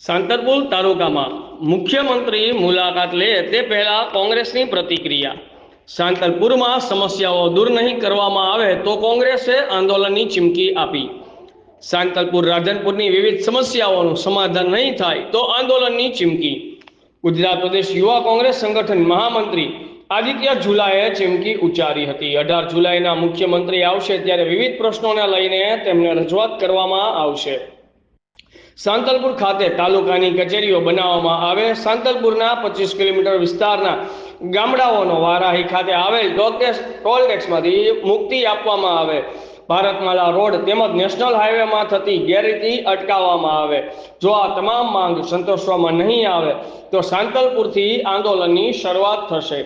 સાંતરપુર તાલુકામાં મુખ્યમંત્રી મુલાકાત લે તે પહેલા કોંગ્રેસની પ્રતિક્રિયા. સાંતરપુરમાં સમસ્યાઓ દૂર નહીં કરવામાં આવે તો કોંગ્રેસે આંદોલનની ચીમકી આપી. સાંતલપુર રાધનપુરની વિવિધ સમસ્યાઓનું સમાધાન નહીં થાય તો આંદોલનની ચીમકી. ગુજરાત પ્રદેશ યુવા કોંગ્રેસ સંગઠન મહામંત્રી આદિત્ય ઝુલાએ ચીમકી ઉચ્ચારી હતી. અઢાર જુલાઈના મુખ્યમંત્રી આવશે ત્યારે વિવિધ પ્રશ્નોને લઈને તેમને રજૂઆત કરવામાં આવશે. સાંતલપુર ખાતે તાલુકાની કચેરીઓ બનાવવામાં આવે. સાંતલપુરના પચીસ કિલોમીટર વિસ્તારના ગામડાઓનો વારાહી ખાતે આવેલ ટોલ ટેક્સમાંથી મુક્તિ આપવામાં આવે. ભારતમાલા રોડ તેમજ નેશનલ હાઈવેમાં થતી ગેરરીતિ અટકાવવામાં આવે. જો આ તમામ માંગ સંતોષવામાં નહીં આવે, તો સાંતલપુરથી આંદોલનની શરૂઆત થશે.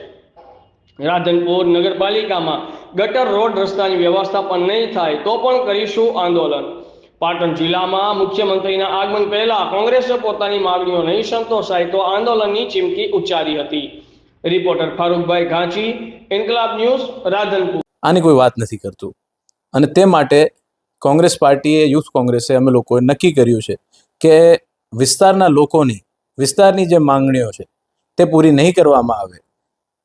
રાધનપુર નગરપાલિકામાં ગટર રોડ રસ્તાની વ્યવસ્થા પણ નહીં થાય, તો પણ કરીશું આંદોલન. પાટણ જિલ્લામાં મુખ્યમંત્રીના આગમન પહેલા કોંગ્રેસે પોતાની માગણીઓ નહીં સંતોષાય તો આંદોલનની ચીમકી ઉચ્ચારી હતી. Reporter Farooqbhai Ghanchi, Inquilab news, Radhanpur. આની કોઈ વાત નથી કરતું. અને તે માટે કોંગ્રેસ પાર્ટીએ, યુથ કોંગ્રેસે અમે લોકોએ નક્કી કર્યું છે કે વિસ્તારના લોકોની, વિસ્તારની જે માંગણીઓ છે તે પૂરી નહીં કરવામાં આવે.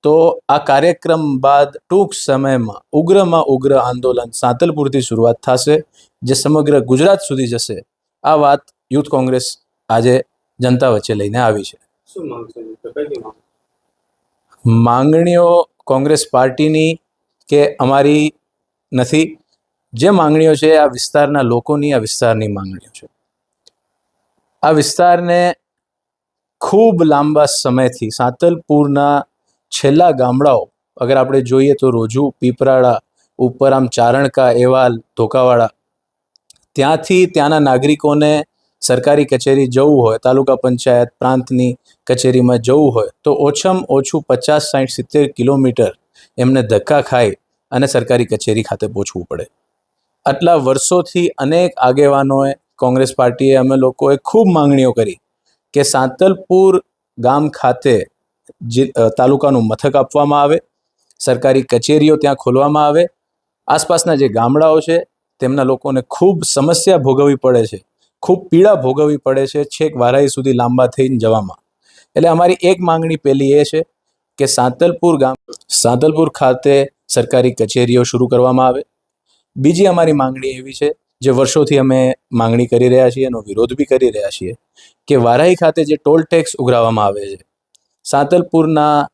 તો આ કાર્યક્રમ બાદ ટૂંક સમયમાં ઉગ્રમાં ઉગ્ર આંદોલન સાંતલપુરથી શરૂઆત થશે. જે સમગ્ર ગુજરાત સુધી જશે આ વાત યુથ કોંગ્રેસ આજે જનતા વચ્ચે લઈને આવી છે. માંગણીઓ કોંગ્રેસ પાર્ટીની કે અમારી નથી. જે માંગણીઓ છે આ વિસ્તારના લોકોની આ વિસ્તારની માંગણીઓ છે. આ વિસ્તારને ખૂબ લાંબા સમયથી સાંતલપુરના છેલ્લા ગામડાઓ અગર આપણે જોઈએ તો રોજુ પીપરાળા ઉપર આમ ચારણકા એવાલ ધોકાવાળા ત્યાંથી ત્યાંના નાગરિકોને સરકારી કચેરી જવું હોય, તાલુકા પંચાયત પ્રાંતની કચેરીમાં જવું હોય, તો ઓછામાં ઓછું પચાસ સાઠ સિત્તેર કિલોમીટર એમને ધક્કા ખાઈ અને સરકારી કચેરી ખાતે પહોંચવું પડે. આટલા વર્ષોથી અનેક આગેવાનોએ, કોંગ્રેસ પાર્ટીએ અમે લોકોએ ખૂબ માંગણીઓ કરી કે સાંતલપુર ગામ ખાતે જે તાલુકાનું મથક આપવામાં આવે, સરકારી કચેરીઓ ત્યાં ખોલવામાં આવે. આસપાસના જે ગામડાઓ છે તેમના લોકોને ખૂબ સમસ્યા ભોગવવી પડે છે. ખૂબ પીડા ભોગવવી પડે છે છેક વારાઈ સુધી લાંબા થઈને જવામાં. એટલે અમારી એક માંગણી પહેલી એ છે કે સાંતલપુર ગામ, સાંતલપુર ખાતે સરકારી કચેરીઓ શરૂ કરવામાં આવે. બીજી અમારી માંગણી એવી છે જે વર્ષોથી અમે માંગણી કરી રહ્યા છીએ, એનો વિરોધ બી કરી રહ્યા છીએ કે વારાહી ખાતે જે ટોલ ટેક્સ ઉઘરાવવામાં આવે છે, સાંતલપુરના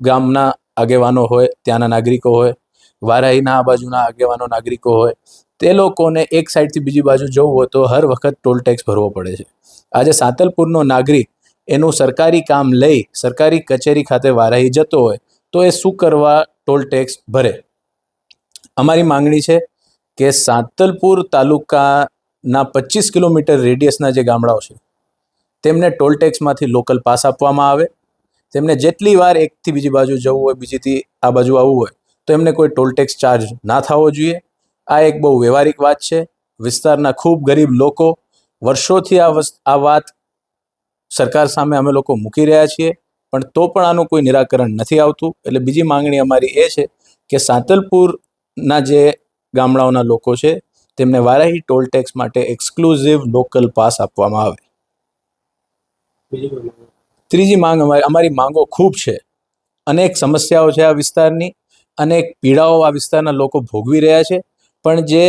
ગામના આગેવાનો હોય, ત્યાંના નાગરિકો હોય, વારાહીના આ બાજુના આગેવાનો, નાગરિકો હોય તે લોકોને એક સાઈડથી બીજી બાજુ જવું હોય તો હર વખત ટોલ ટેક્સ ભરવો પડે છે. આજે સાતલપુરનો નાગરિક એનું સરકારી કામ લઈ સરકારી કચેરી ખાતે વારાહી જતો હોય તો એ શું કરવા ટોલ ટેક્સ ભરે? અમારી માંગણી છે કે સાતલપુર તાલુકાના પચીસ કિલોમીટર રેડિયસના જે ગામડાઓ છે, તેમને ટોલ ટેક્સમાંથી લોકલ પાસ આપવામાં આવે. તેમને જેટલી વાર એકથી બીજી બાજુ જવું હોય, બીજીથી આ બાજુ આવવું હોય, તો એમને કોઈ ટોલ ટેક્સ ચાર્જ ના થવો જોઈએ. આ એક બહુ વ્યવહારિક વાત છે. વિસ્તારના ખૂબ ગરીબ લોકો વર્ષોથી આ વસ્ત આ વાત સરકાર સામે અમે લોકો મૂકી રહ્યા છીએ. પણ તો પણ આનું કોઈ નિરાકરણ નથી આવતું. એટલે બીજી માંગણી અમારી એ છે કે સાંતલપુરના જે ગામડાઓના લોકો છે તેમને વારાહી ટોલ ટેક્સ માટે એક્સક્લુઝિવ લોકલ પાસ આપવામાં આવે. ત્રીજી માંગ અમારી અમારી માંગો ખૂબ છે. અનેક સમસ્યાઓ છે આ વિસ્તારની. અનેક પીડાઓ આ વિસ્તારના લોકો ભોગવી રહ્યા છે. પણ જે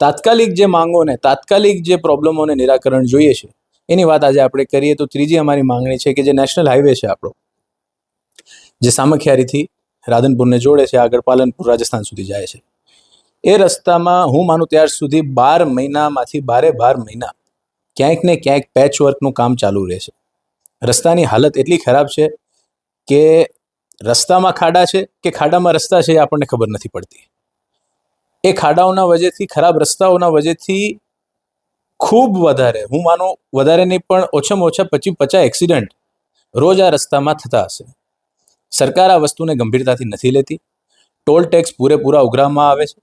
તાત્કાલિક જે માંગોને, તાત્કાલિક જે પ્રોબ્લેમોને નિરાકરણ જોઈએ છે, એની વાત આજે આપણે કરીએ તો ત્રીજી અમારી માંગણી છે કે જે નેશનલ હાઈવે છે આપણો, જે સામખિયારીથી રાધનપુરને જોડે છે, આગળ પાલનપુર રાજસ્થાન સુધી જાય છે. એ રસ્તામાં હું માનું ત્યાર સુધી બાર મહિનામાંથી બારે બાર મહિના ક્યાંક ને ક્યાંક પેચ વર્કનું કામ ચાલુ રહે છે. રસ્તાની હાલત એટલી ખરાબ છે કે રસ્તામાં ખાડા છે કે ખાડામાં રસ્તા છે એ આપણને ખબર નથી પડતી. એ ખાડાઓના વજેથી, ખરાબ રસ્તાઓના વજેથી ખૂબ વધારે, હું માનું વધારે નહીં પણ ઓછામાં ઓછા પચીસ પચાસ એક્સિડન્ટ રોજ આ રસ્તામાં થતા હશે. સરકાર આ વસ્તુને ગંભીરતાથી નથી લેતી. ટોલ ટેક્સ પૂરેપૂરા ઉઘરાવવામાં આવે છે.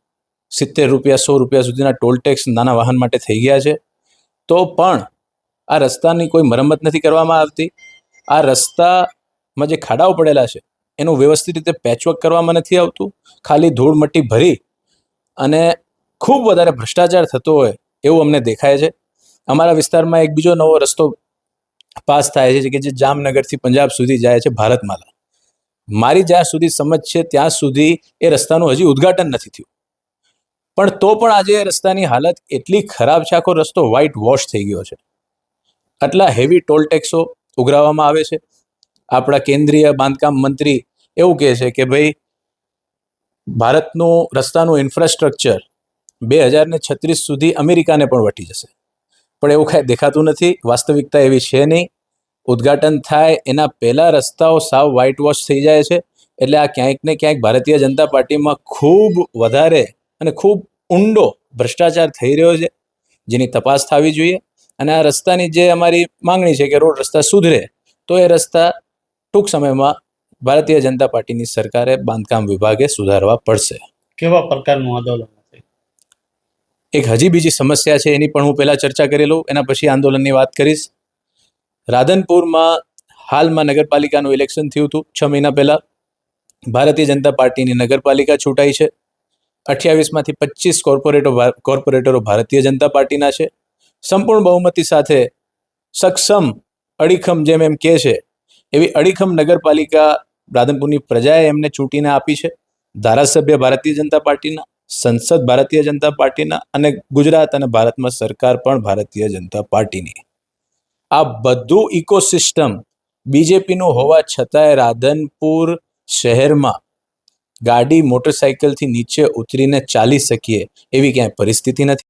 સિત્તેર રૂપિયા, સો રૂપિયા સુધીના ટોલ ટેક્સ નાના વાહન માટે થઈ ગયા છે. તો પણ આ રસ્તાની કોઈ મરમ્મત નથી કરવામાં આવતી. આ રસ્તામાં જે ખાડાઓ પડેલા છે, એનું વ્યવસ્થિત રીતે પેચવર્ક કરવામાં નથી આવતું. ખાલી ધૂળ મટ્ટી ભરી અને ખૂબ વધારે ભ્રષ્ટાચાર થતો હોય એવું અમને દેખાય છે. અમારા વિસ્તારમાં એક બીજો નવો રસ્તો પાસ થાય છે, કે જે જામનગરથી પંજાબ સુધી જાય છે ભારતમાલા. મારી જ્યાં સુધી સમજ છે, ત્યાં સુધી એ રસ્તાનું હજી ઉદ્ઘાટન નથી થયું. પણ તો પણ આજે એ રસ્તાની હાલત એટલી ખરાબ છે, આખો રસ્તો વ્હાઇટ વોશ થઈ ગયો છે. આટલા હેવી ટોલ ટેક્સો ઉઘરાવવામાં આવે છે. આપણા કેન્દ્રીય બાંધકામ મંત્રી એવું કહે છે કે ભાઈ ભારતનું રસ્તાનું ઇન્ફ્રાસ્ટ્રક્ચર બે હજાર ને છત્રીસ સુધી અમેરિકાને પણ વટી જશે. પણ એવું કાંઈ દેખાતું નથી. વાસ્તવિકતા એવી છે નહીં. ઉદ્ઘાટન થાય, એના પહેલાં રસ્તાઓ સાવ વ્હાઇટ વોશ થઈ જાય છે. એટલે આ ક્યાંક ને ક્યાંક ભારતીય જનતા પાર્ટીમાં ખૂબ વધારે અને ખૂબ ઊંડો ભ્રષ્ટાચાર થઈ રહ્યો છે. જેની તપાસ થવી જોઈએ. અને આ રસ્તાની જે અમારી માંગણી છે કે રોડ રસ્તા સુધરે, તો એ રસ્તા ટૂંક સમયમાં ભારતીય જનતા પાર્ટીની સરકારે બાંધકામ વિભાગે સુધારવા પડશે. કેવા પ્રકારનું આંદોલન એક હજી બીજી સમસ્યા છે એની પણ હું પહેલાં ચર્ચા કરી લઉં એના પછી આંદોલનની વાત કરીશ. રાધનપુરમાં હાલમાં નગરપાલિકાનું ઇલેક્શન થયું હતું છ મહિના પહેલાં. ભારતીય જનતા પાર્ટીની નગરપાલિકા ચૂંટાઈ છે. અઠ્યાવીસમાંથી પચીસ કોર્પોરેટો કોર્પોરેટરો ભારતીય જનતા પાર્ટીના છે. સંપૂર્ણ બહુમતી સાથે સક્ષમ અડીખમ જેમ એમ કહે છે એવી અડીખમ નગરપાલિકા રાધનપુરની પ્રજાએ એમને ચૂંટીને આપી છે. ધારાસભ્ય ભારતીય જનતા પાર્ટીના, સંસદ ભારતીય જનતા પાર્ટીના અને ગુજરાત અને ભારતમાં સરકાર પણ ભારતીય જનતા પાર્ટીની. આ બધું ઇકોસિસ્ટમ બીજેપીનું હોવા છતાંય રાધનપુર શહેરમાં ગાડી મોટરસાયકલથી નીચે ઉતરીને ચાલી શકીએ એવી ક્યાંય પરિસ્થિતિ નથી.